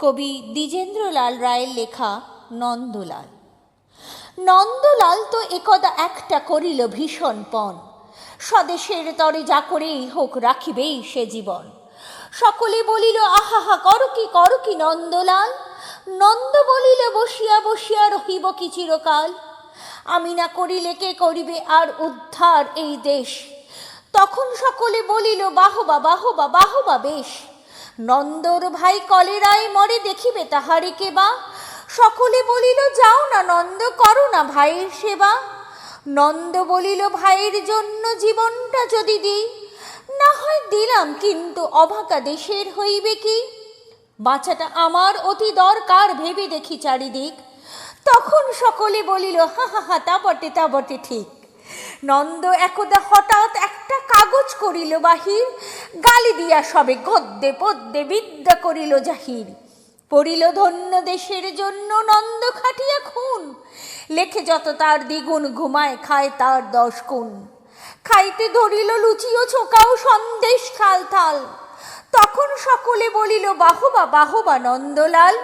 কবি দ্বিজেন্দ্রলাল রায়ের লেখা নন্দলাল। নন্দলাল তো একদা একটা করিল ভীষণ পণ। স্বদেশের তরে যা করেই হোক রাখিবেই সে জীবন। সকলে বলিল আহাহা কর কি কর কি নন্দলাল? নন্দ বলিল, বসিয়া বসিয়া রহিব কি চিরকাল? আমি না করিলে কে করিবে আর উদ্ধার এই দেশ? তখন সকলে বলিল, বাহবা বাহবা বাহবা, বেশ। নন্দর ভাই কলেরায় মরে দেখিবে তাহারে কে বা? সকলে বলিল, যাও না নন্দ, করো না ভাইয়ের সেবা। নন্দ বলিল, ভাইয়ের জন্য জীবনটা যদি দিই, না হয় দিলাম, কিন্তু অভাকা দেশের হইবে কি? বাচ্চাটা, আমার অতি দরকার, ভেবে দেখি চারিদিক। তখন সকলে বলিল, হা হা হা, তা বটে তা বটে, ঠিক। নন্দ একদা হঠাৎ একটা কাগজ করিল বাহির গালি দিয়া সবে গদ্যে পদ্যে বিদ্যা করিল জাহির। পড়িল ধন্য দেশের জন্য নন্দ খাটিয়া খুন। লেখে যত তার দ্বিগুণ ঘুমায়, খায় তার দশ গুণ। খাইতে ধরিল লুচিও ছোকাও সন্দেশ থাল থাল তখন সকলে বলিল, বাহবা বাহবা নন্দলাল,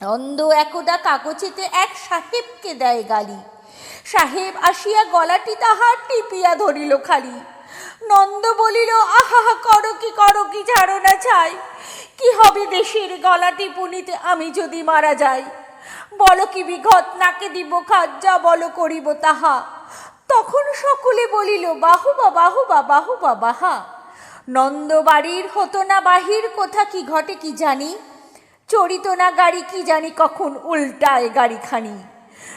নন্দ একদা কাগজেতে এক সাহেবকে দেয় গালি। সাহেব আসিয়া গলাটি তাহার টিপিয়া ধরিল খালি। নন্দ বলিল, আহা, করো কি করো কি, ছাড়ো না ছাই। কি হবে দেশের গলা টিপুনিতে আমি যদি মারা যাই? বলো কি বিঘত নাকে দিব খাজ্জা বলো করিব তাহা। তখন সকলে বলিল, বাহুবা বাহুবা বাহুবা, বাহা। নন্দ বাড়ির হতো না বাহির, কোথা কি ঘটে কি জানি? চড়িত না গাড়ি কি জানি কখন উল্টায় গাড়িখানি?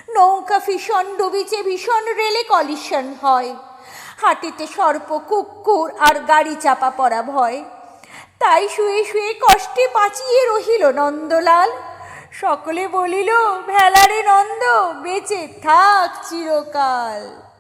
নৌকা ভীষণ ডুবিছে, ভীষণ রেলে কলিশন হয়। হাটিতে সর্প, কুকুর আর গাড়ি চাপা পড়া ভয়। তাই শুয়ে শুয়ে কষ্টে বাঁচিয়ে রহিল নন্দলাল। সকলে বলিল, ভেলারে নন্দ, বেঁচে থাক চিরকাল।